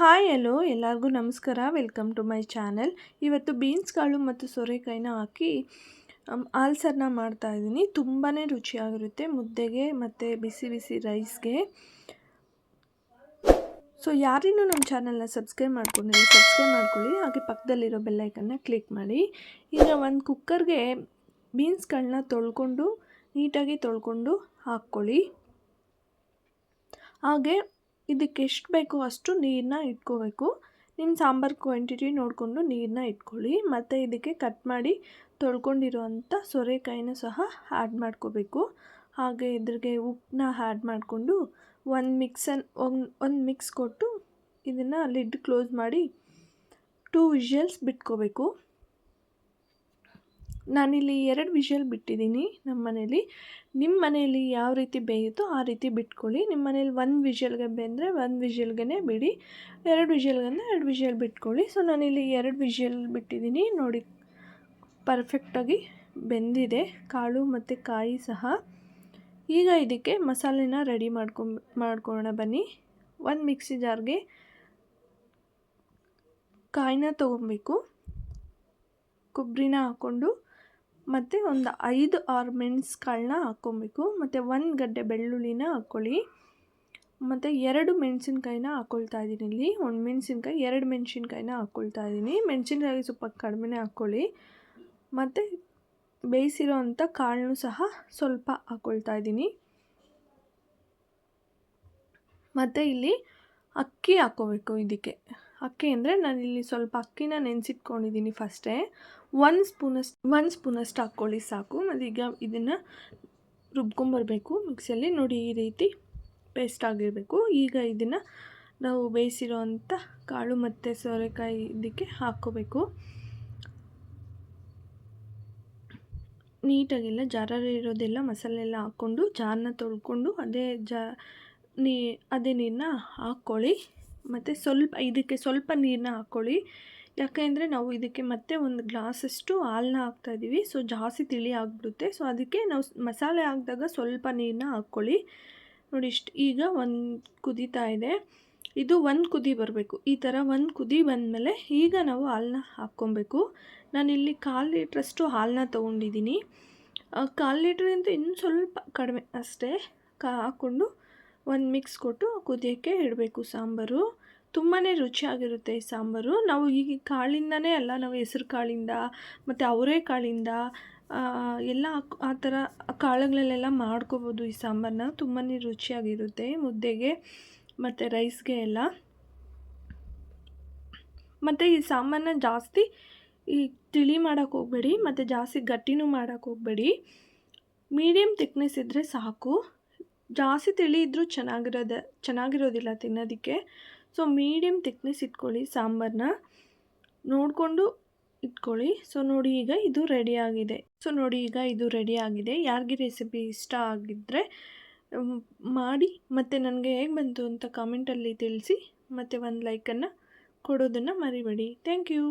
Hi, hello, ಎಲ್ಲರಿಗೂ ನಮಸ್ಕಾರ. Welcome to my channel. ಇವತ್ತು ಬೀನ್ಸ್ ಕಾಳು ಮತ್ತು ಸೋರೆಕಾಯಿನ ಹಾಕಿ ಆಲ್ಸರ್ನ ಮಾಡ್ತಾಯಿದ್ದೀನಿ ತುಂಬಾ ರುಚಿಯಾಗಿರುತ್ತೆ. ಮುದ್ದೆಗೆ ಮತ್ತು ಬಿಸಿ ಬಿಸಿ ರೈಸ್ಗೆ. ಸೊ, ಯಾರಿನ್ನೂ ನಮ್ಮ ಚಾನಲ್ನ ಸಬ್ಸ್ಕ್ರೈಬ್ ಮಾಡ್ಕೊಂಡಿಲ್ಲ, ಸಬ್ಸ್ಕ್ರೈಬ್ ಮಾಡ್ಕೊಳ್ಳಿ. ಹಾಗೆ ಪಕ್ಕದಲ್ಲಿರೋ ಬೆಲ್ಲೈಕನ್ನ ಕ್ಲಿಕ್ ಮಾಡಿ. ಈಗ ಒಂದು ಕುಕ್ಕರ್ಗೆ ಬೀನ್ಸ್ಗಳನ್ನ ತೊಳ್ಕೊಂಡು, ನೀಟಾಗಿ ತೊಳ್ಕೊಂಡು ಹಾಕ್ಕೊಳ್ಳಿ. ಹಾಗೆ ಇದಕ್ಕೆ ಎಷ್ಟು ಬೇಕೋ ಅಷ್ಟು ನೀರನ್ನ ಇಟ್ಕೋಬೇಕು. ನಿಮ್ಮ ಸಾಂಬಾರು ಕ್ವಾಂಟಿಟಿ ನೋಡಿಕೊಂಡು ನೀರನ್ನ ಇಟ್ಕೊಳ್ಳಿ. ಮತ್ತು ಇದಕ್ಕೆ ಕಟ್ ಮಾಡಿ ತೊಳ್ಕೊಂಡಿರುವಂಥ ಸೊರೆಕಾಯಿನೂ ಸಹ ಆ್ಯಡ್ ಮಾಡ್ಕೋಬೇಕು. ಹಾಗೆ ಇದ್ರಿಗೆ ಉಪ್ಪನ್ನ ಆ್ಯಡ್ ಮಾಡಿಕೊಂಡು ಒಂದು ಮಿಕ್ಸನ್ ಒಂದು ಒಂದು ಮಿಕ್ಸ್ ಕೊಟ್ಟು ಇದನ್ನು ಲಿಡ್ ಕ್ಲೋಸ್ ಮಾಡಿ ಟೂ ವಿಷಲ್ಸ್ ಬಿಟ್ಕೋಬೇಕು. ನಾನಿಲ್ಲಿ ಎರಡು ವಿಷಲ್ ಬಿಟ್ಟಿದ್ದೀನಿ ನಮ್ಮ ಮನೇಲಿ ನಿಮ್ಮ ಮನೆಯಲ್ಲಿ ಯಾವ ರೀತಿ ಬೇಯುತ್ತೋ ಆ ರೀತಿ ಬಿಟ್ಕೊಳ್ಳಿ. ನಿಮ್ಮ ಮನೇಲಿ ಒಂದು ವಿಷಲ್ಗೆ ಬೆಂದರೆ ಒಂದು ವಿಷಲ್ಗೆ ಬಿಡಿ. ಎರಡು ವಿಷಲ್ಗಂದರೆ ಎರಡು ವಿಷಲ್ ಬಿಟ್ಕೊಳ್ಳಿ. ಸೊ, ನಾನಿಲ್ಲಿ ಎರಡು ವಿಷಲ್ ಬಿಟ್ಟಿದ್ದೀನಿ. ನೋಡಿ, ಪರ್ಫೆಕ್ಟಾಗಿ ಬೆಂದಿದೆ. ಕಾಳು ಮತ್ತು ಕಾಯಿ ಸಹ. ಈಗ ಇದಕ್ಕೆ ಮಸಾಲೆನ ರೆಡಿ ಮಾಡ್ಕೊ, ಮಾಡ್ಕೊಳ್ಳೋಣ ಬನ್ನಿ. ಒಂದು ಮಿಕ್ಸಿ ಜಾರ್ಗೆ ಕಾಯಿನ ತೊಗೊಬೇಕು. ಕೊಬ್ಬರಿನ ಹಾಕ್ಕೊಂಡು ಮತ್ತು ಒಂದು ಐದು ಆರು ಮೆಣಸುಕಾಳನ್ನ ಹಾಕ್ಕೊಬೇಕು. ಮತ್ತು ಒಂದು ಗಡ್ಡೆ ಬೆಳ್ಳುಳ್ಳಿನ ಹಾಕ್ಕೊಳ್ಳಿ. ಮತ್ತು ಎರಡು ಮೆಣಸಿನ್ಕಾಯಿನ ಹಾಕ್ಕೊಳ್ತಾ ಇದ್ದೀನಿ ಇಲ್ಲಿ. ಒಂದು ಮೆಣಸಿನ್ಕಾಯಿ, ಎರಡು ಮೆಣಸಿನ್ಕಾಯಿನ ಹಾಕ್ಕೊಳ್ತಾ ಇದ್ದೀನಿ. ಮೆಣಸಿನ್ಕಾಯಿ ಸ್ವಲ್ಪ ಕಡಿಮೆನೇ ಹಾಕ್ಕೊಳ್ಳಿ. ಮತ್ತು ಬೇಯಿಸಿರೋ ಅಂಥ ಕಾಳನ್ನು ಸಹ ಸ್ವಲ್ಪ ಹಾಕ್ಕೊಳ್ತಾ ಇದ್ದೀನಿ. ಮತ್ತು ಇಲ್ಲಿ ಅಕ್ಕಿ ಹಾಕ್ಕೋಬೇಕು ಇದಕ್ಕೆ. ಅಕ್ಕಿ ಅಂದರೆ ನಾನಿಲ್ಲಿ ಸ್ವಲ್ಪ ಅಕ್ಕಿನ ನೆನೆಸಿಟ್ಕೊಂಡಿದ್ದೀನಿ ಫಸ್ಟೇ. ಒಂದು ಸ್ಪೂನಷ್ಟು ಒಂದು ಸ್ಪೂನಷ್ಟು ಹಾಕ್ಕೊಳ್ಳಿ ಸಾಕು. ಮತ್ತು ಈಗ ಇದನ್ನು ರುಬ್ಕೊಂಬರಬೇಕು. ಮಿಕ್ಸಿಯಲ್ಲಿ ನೋಡಿ ಈ ರೀತಿ ಪೇಸ್ಟ್ ಆಗಿರಬೇಕು. ಈಗ ಇದನ್ನು ನಾವು ಬೇಯಿಸಿರೋ ಅಂಥ ಕಾಳು ಮತ್ತು ಸೋರೆಕಾಯಿ ಇದಕ್ಕೆ ಹಾಕ್ಕೋಬೇಕು. ನೀಟಾಗೆಲ್ಲ ಜಾರ ಇರೋದೆಲ್ಲ ಮಸಾಲೆ ಎಲ್ಲ ಹಾಕ್ಕೊಂಡು ಜಾರನ್ನ ತೊಳ್ಕೊಂಡು, ಅದೇ ಜಾ, ನೀ, ಅದೇ ನೀರನ್ನ ಹಾಕ್ಕೊಳ್ಳಿ. ಮತ್ತು ಸ್ವಲ್ಪ ಇದಕ್ಕೆ ಸ್ವಲ್ಪ ನೀರನ್ನ ಹಾಕ್ಕೊಳ್ಳಿ. ಯಾಕೆಂದರೆ ನಾವು ಇದಕ್ಕೆ ಮತ್ತೆ ಒಂದು ಗ್ಲಾಸಷ್ಟು ಹಾಲನ್ನ ಹಾಕ್ತಾಯಿದ್ದೀವಿ ಸೊ, ಜಾಸ್ತಿ ತಿಳಿ ಆಗಿಬಿಡುತ್ತೆ. ಸೊ, ಅದಕ್ಕೆ ನಾವು ಮಸಾಲೆ ಹಾಕಿದಾಗ ಸ್ವಲ್ಪ ನೀರನ್ನ ಹಾಕ್ಕೊಳ್ಳಿ. ನೋಡಿ, ಇಷ್ಟು ಈಗ ಒಂದು ಕುದೀತಾ ಇದೆ. ಇದು ಒಂದು ಕುದಿ ಬರಬೇಕು. ಈ ಥರ ಒಂದು ಕುದಿ ಬಂದಮೇಲೆ ಈಗ ನಾವು ಹಾಲನ್ನ ಹಾಕ್ಕೊಬೇಕು. ನಾನಿಲ್ಲಿ ಕಾಲು ಲೀಟ್ರಷ್ಟು ಹಾಲನ್ನ ತೊಗೊಂಡಿದ್ದೀನಿ. ಕಾಲು ಲೀಟ್ರಿಂದ ಇನ್ನೂ ಸ್ವಲ್ಪ ಕಡಿಮೆ ಅಷ್ಟೇ. ಕಾ, ಹಾಕ್ಕೊಂಡು ಒಂದು ಮಿಕ್ಸ್ ಕೊಟ್ಟು ಕುದಿಯೋಕ್ಕೆ ಇಡಬೇಕು ಸಾಂಬಾರು. ತುಂಬಾ ರುಚಿಯಾಗಿರುತ್ತೆ ಈ ಸಾಂಬಾರು. ನಾವು ಈಗ ಕಾಳಿಂದನೇ ಅಲ್ಲ, ನಾವು ಹೆಸ್ರು ಕಾಳಿಂದ, ಮತ್ತು ಅವರೆಕಾಳಿಂದ ಎಲ್ಲ ಆ ಥರ ಕಾಳುಗಳಲ್ಲೆಲ್ಲ ಮಾಡ್ಕೋಬೋದು ಈ ಸಾಂಬಾರನ್ನ ತುಂಬಾ ರುಚಿಯಾಗಿರುತ್ತೆ ಮುದ್ದೆಗೆ, ಮತ್ತು ರೈಸ್ಗೆ ಎಲ್ಲ. ಮತ್ತು ಈ ಸಾಂಬಾರನ್ನ ಜಾಸ್ತಿ ಈ ತಿಳಿ ಮಾಡೋಕ್ಕೆ ಹೋಗಬೇಡಿ, ಮತ್ತು ಜಾಸ್ತಿ ಗಟ್ಟಿನೂ ಮಾಡೋಕ್ಕೆ ಹೋಗಬೇಡಿ. ಮೀಡಿಯಮ್ ತಿಕ್ನೆಸ್ ಇದ್ದರೆ ಸಾಕು. ಜಾಸ್ತಿ ತಿಳಿ ಇದ್ದರೂ ಚೆನ್ನಾಗಿರೋದ, ಚೆನ್ನಾಗಿರೋದಿಲ್ಲ ತಿನ್ನೋದಕ್ಕೆ. ಸೊ ಮೀಡಿಯಮ್ ತಿಕ್ನೆಸ್ ಇಟ್ಕೊಳ್ಳಿ ಸಾಂಬಾರನ್ನ ನೋಡಿಕೊಂಡು ಇಟ್ಕೊಳ್ಳಿ. ಸೊ ನೋಡಿ ಈಗ ಇದು ರೆಡಿ ಆಗಿದೆ. ಸೊ ನೋಡಿ ಈಗ ಇದು ರೆಡಿ ಆಗಿದೆ. ಯಾರಿಗೆ ರೆಸಿಪಿ ಇಷ್ಟ ಆಗಿದ್ದರೆ ಮಾಡಿ ಮತ್ತು ನನಗೆ ಹೇಗೆ ಬಂತು ಅಂತ ಕಾಮೆಂಟಲ್ಲಿ ತಿಳಿಸಿ, ಮತ್ತು ಒಂದು ಲೈಕನ್ನು ಕೊಡೋದನ್ನು ಮರಿಬೇಡಿ. Thank you